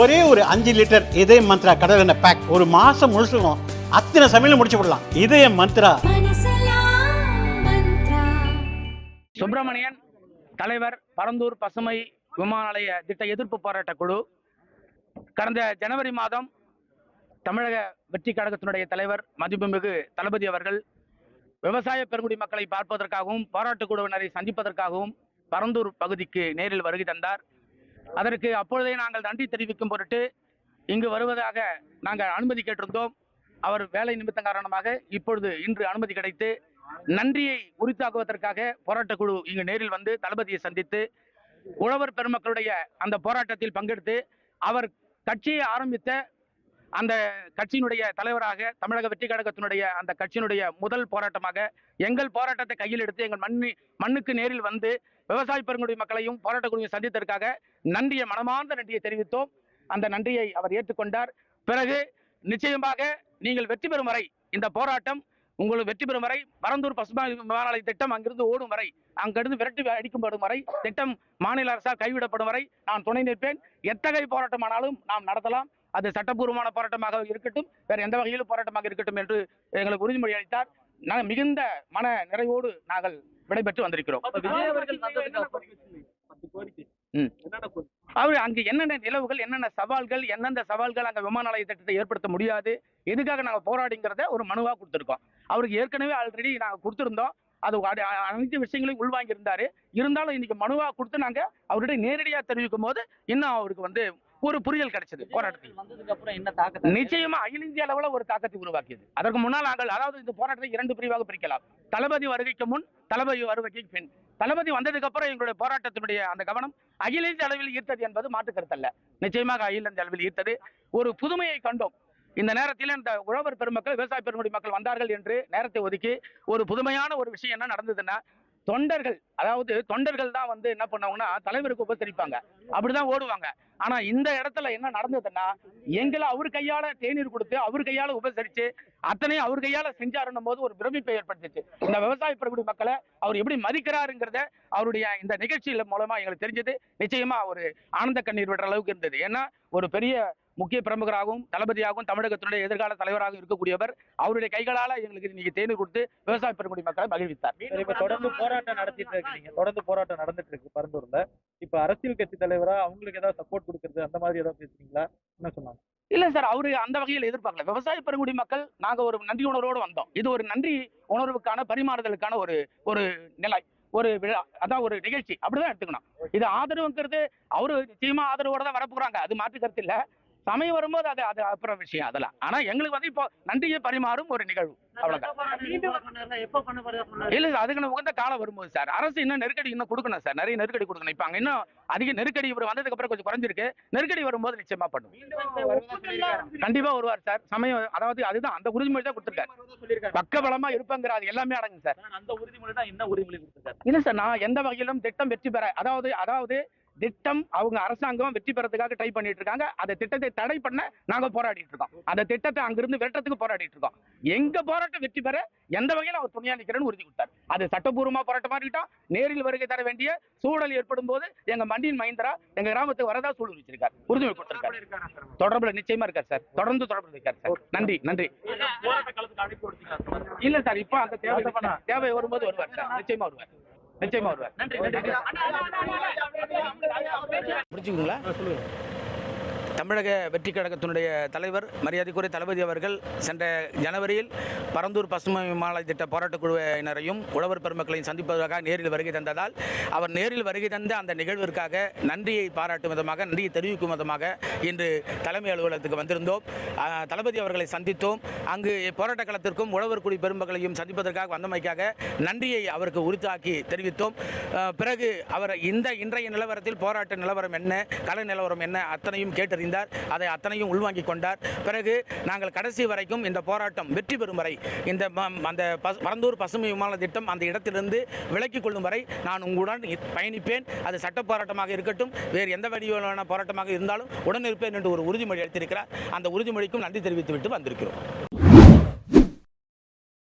ஒரே ஒரு அஞ்சு லிட்டர் இதய மந்த்ரா கடல் எண்ணெய் பேக் ஒரு மாசம் முழுசுக்கும் அத்தனை சமையலும் முடிச்சு விடலாம். இதய மந்த்ரா. சுப்பிரமணியன் தலைவர் பரந்தூர் பசுமை விமான நிலைய திட்ட எதிர்ப்பு போராட்ட குழு. கடந்த ஜனவரி மாதம் தமிழக வெற்றி கழகத்தினுடைய தலைவர் மதிப்புமிகு தளபதி அவர்கள் விவசாய பெருங்குடி மக்களை பார்ப்பதற்காகவும் போராட்ட குழுவினரை சந்திப்பதற்காகவும் பரந்தூர் பகுதிக்கு நேரில் வருகை தந்தார். அதற்கு அப்பொழுதே நாங்கள் நன்றி தெரிவிக்கும் பொருட்டு இங்கு வருவதாக நாங்கள் அனுமதி கேட்டிருந்தோம். அவர் வேலை நிமித்தம் காரணமாக இப்பொழுது இன்று அனுமதி கிடைத்து நன்றியை உரித்தாக்குவதற்காக போராட்ட குழு இங்கு நேரில் வந்து தளபதியை சந்தித்து உழவர் பெருமக்களுடைய அந்த போராட்டத்தில் பங்கெடுத்து அவர் கட்சியை ஆரம்பித்த அந்த கட்சியினுடைய தலைவராக தமிழக வெற்றி கழகத்தினுடைய அந்த கட்சியினுடைய முதல் போராட்டமாக எங்கள் போராட்டத்தை கையில் எடுத்து எங்கள் மண் மண்ணுக்கு நேரில் வந்து விவசாய பெருங்குடி மக்களையும் போராட்ட குழுவை சந்தித்ததற்காக நன்றியை மனமார்ந்த நன்றியை தெரிவித்தோம். அந்த நன்றியை அவர் ஏற்றுக்கொண்டார். பிறகு நிச்சயமாக நீங்கள் வெற்றி பெறும் வரை இந்த போராட்டம் உங்களுக்கு வெற்றி பெறும் வரை பரந்தூர் பசுமை விமான நிலைய திட்டம் அங்கிருந்து ஓடும் வரை அங்கிருந்து விரட்டி அடிக்கப்படும் வரை திட்டம் மாநில அரசால் கைவிடப்படும் வரை நான் துணை நிற்பேன். எத்தகைய போராட்டமானாலும் நாம் நடத்தலாம். அது சட்டப்பூர்வமான போராட்டமாக இருக்கட்டும் வேற எந்த வகையிலும் போராட்டமாக இருக்கட்டும் என்று எங்களுக்கு உறுதிமொழி அளித்தார் நாங்கள் மிகுந்த மன நிறைவோடு நாங்கள் விடைபெற்று வந்திருக்கிறோம். அவர் அங்கு என்னென்ன நிலவுகள் என்னென்ன சவால்கள் எந்தெந்த சவால்கள் அங்க விமான நிலைய திட்டத்தை ஏற்படுத்த முடியாது எதுக்காக நாங்க போராடிங்கிறத ஒரு மனுவா கொடுத்துருக்கோம். அவருக்கு ஏற்கனவே ஆல்ரெடி நாங்க கொடுத்திருந்தோம். அது அனைத்து விஷயங்களையும் உள்வாங்கி இருந்தாரு இருந்தாலும் இன்னைக்கு மனுவா கொடுத்து நாங்க அவர்கிட்ட நேரடியா தெரிவிக்கும் போது இன்னும் அவருக்கு வந்து ஒரு புரிதல் கிடைச்சது போராட்டத்தில். நிச்சயமா அகில இந்திய அளவுல ஒரு தாக்கத்தை உருவாக்கியது. அதற்கு முன்னால் நாங்கள் அதாவது இந்த போராட்டத்தை இரண்டு பிரிவாக பிரிக்கலாம். தளபதி வருகைக்கு முன் தளபதி வருகைக்கு பின். தளபதி வந்ததுக்கு அப்புறம் எங்களுடைய போராட்டத்தினுடைய அந்த கவனம் அகில இந்திய அளவில் ஈர்த்தது என்பது மாற்று கருத்தல்ல நிச்சயமாக அகில இந்திய அளவில் ஈர்த்தது. ஒரு புதுமையை கண்டோம். இந்த நேரத்தில் இந்த உழவர் பெருமக்கள் விவசாய பெருங்குடி மக்கள் வந்தார்கள் என்று நேரத்தை ஒதுக்கி ஒரு புதுமையான ஒரு விஷயம் என்ன நடந்ததுன்னா தொண்டர்கள் அதாவது தொண்டர்கள் தான் வந்து என்ன பண்ணுவாங்கன்னா தலைவருக்கு உபசரிப்பாங்க. அப்படிதான் ஓடுவாங்க. ஆனா இந்த இடத்துல என்ன நடந்ததுன்னா எங்களை அவர் கையால தேநீர் கொடுத்து அவர் கையால உபசரிச்சு அத்தனையும் அவர் கையால செஞ்சாருன்னும் போது ஒரு பிரமிப்பை ஏற்படுத்துச்சு. இந்த விவசாய பெருங்குடி மக்களை அவர் எப்படி மதிக்கிறாருங்கிறத அவருடைய இந்த நிகழ்ச்சியில மூலமா எங்களுக்கு தெரிஞ்சது. நிச்சயமா ஒரு ஆனந்த கண்ணீர் விடுற அளவுக்கு இருந்தது. ஏன்னா ஒரு பெரிய முக்கிய பிரமுகராகவும் தளபதியாகவும் தமிழகத்தினுடைய எதிர்கால தலைவராகவும் இருக்கக்கூடியவர். அவருடைய கைகளால எங்களுக்கு இன்னைக்கு தேநீர் கொடுத்து விவசாய பெருங்குடி மக்களை மகிழ்வித்தார். இப்ப தொடர்ந்து போராட்டம் நடத்திட்டு இருக்கீங்க. தொடர்ந்து போராட்டம் நடந்துட்டு இருக்கு பரந்தூர்ல. இப்ப அரசியல் கட்சி தலைவரா அவங்களுக்கு ஏதாவது சப்போர்ட் கொடுக்கறது அந்த மாதிரி ஏதாவது பேசுறீங்களா? என்ன சொன்னாங்க? இல்ல சார் அவரு அந்த வகையில் எதிர்பார்க்கல. விவசாய பெருங்குடி மக்கள் நாங்க ஒரு நன்றி உணர்வோடு வந்தோம். இது ஒரு நன்றி உணர்வுக்கான பரிமாறுதலுக்கான ஒரு ஒரு நிலை ஒரு விழா அதான் ஒரு நிகழ்ச்சி. அப்படிதான் எடுத்துக்கணும். இது ஆதரவுங்கிறது அவரு நிச்சயமா ஆதரவோட தான் வரப்போறாங்க. அது மாற்று கருத்து இல்ல. சமயம் வரும்போது அது அது அப்புறம் விஷயம் அதெல்லாம். ஆனா எங்களுக்கு வந்து இப்போ நன்றியை பரிமாறும் ஒரு நிகழ்வு. அவ்வளவுதான். இல்ல அதுக்கு உகந்த காலம் வரும்போது சார். அரசு இன்னும் நெருக்கடி இன்னும் கொடுக்கணும் சார். நிறைய நெருக்கடி கொடுக்கணும். இப்ப அங்க இன்னும் அதிக நெருக்கடி இவர் வந்ததுக்கு அப்புறம் கொஞ்சம் குறைஞ்சிருக்கு. நெருக்கடி வரும்போது நிச்சயமா பண்ணும் கண்டிப்பா வருவார் சார். சமயம் அதாவது அதுதான். அந்த உறுதிமொழி தான் கொடுத்துருக்காரு. பக்க பலமா இருப்பங்கிற அது எல்லாமே அடங்கும் சார். அந்த உறுதிமொழி தான் என்ன உறுதிமொழி கொடுத்திருக்காரு. இல்ல சார் நான் எந்த வகையிலும் திட்டம் வெற்றி பெற அதாவது அதாவது திட்டம் அவங்க அரசாங்கம் வெற்றி பெறதுக்காக ட்ரை பண்ணிட்டு இருக்காங்க. அந்த திட்டத்தை தடை பண்ண நாங்க போராடிட்டு இருக்கோம். அந்த திட்டத்தை அங்கிருந்து விரட்டத்துக்கு போராடிட்டு இருக்கோம். எங்க போராட்டம் வெற்றி பெற எந்த வகையில அவர் துணையா நிக்கிறேன்னு உறுதி கொடுத்தார். அது சட்டபூர்வமா போராட்டமா இருக்கட்டும் நேரில் வருகை தர வேண்டிய சூழல் ஏற்படும் போது எங்க மண்டியின் மைந்தரா எங்க கிராமத்துக்கு வரதா சூழல் வச்சிருக்காரு. உறுதிமொழி கொடுத்திருக்காரு. தொடர்புல நிச்சயமா இருக்கார் சார். தொடர்ந்து தொடர்பு இருக்கார் சார். நன்றி நன்றி. இல்ல சார் இப்ப அந்த தேவை தேவை வரும்போது வருவார் சார். நிச்சயமா வருவார். நிச்சயமா வருவார். நன்றி நன்றி. புரிஞ்சுக்குங்களா தமிழக வெற்றி கழகத்தினுடைய தலைவர் மரியாதைக்குரிய தளபதி அவர்கள் சென்ற ஜனவரியில் பரந்தூர் பசுமை விமான திட்ட போராட்டக் குழுவினரையும் உழவர் பெருமக்களையும் சந்திப்பதற்காக நேரில் வருகை தந்ததால் அவர் நேரில் வருகை தந்த அந்த நிகழ்விற்காக நன்றியை பாராட்டும் விதமாக நன்றியை தெரிவிக்கும் விதமாக இன்று தலைமை அலுவலகத்துக்கு வந்திருந்தோம். தளபதி அவர்களை சந்தித்தோம். அங்கு போராட்ட களத்திற்கும் உழவர் குடி பெருமக்களையும் சந்திப்பதற்காக வந்தமைக்காக நன்றியை அவருக்கு உரித்தாக்கி தெரிவித்தோம். பிறகு அவர் இந்த இன்றைய நிலவரத்தில் போராட்ட நிலவரம் என்ன கலை நிலவரம் என்ன அத்தனையும் கேட்டறிந்தார் அதை அத்தனையும் உள்வாங்கிக் கொண்டார். பிறகு நாங்கள் கடைசி வரைக்கும் இந்த போராட்டம் வெற்றி பெறும் வரை இந்த ம- அந்த பரந்தூர் பசுமை விமான திட்டம் அந்த இடத்திலிருந்து விலக்கிக் கொள்ளும் வரை நான் உங்களுடன் பயணிப்பேன். அது சட்ட போராட்டமாக இருக்கட்டும் வேறு எந்த வடிவிலான போராட்டமாக இருந்தாலும் உடன் இருப்பேன் என்று ஒரு உறுதிமொழி அளித்திருக்கிறார். அந்த உறுதிமொழிக்கும் நன்றி தெரிவித்துவிட்டு வந்திருக்கிறோம்.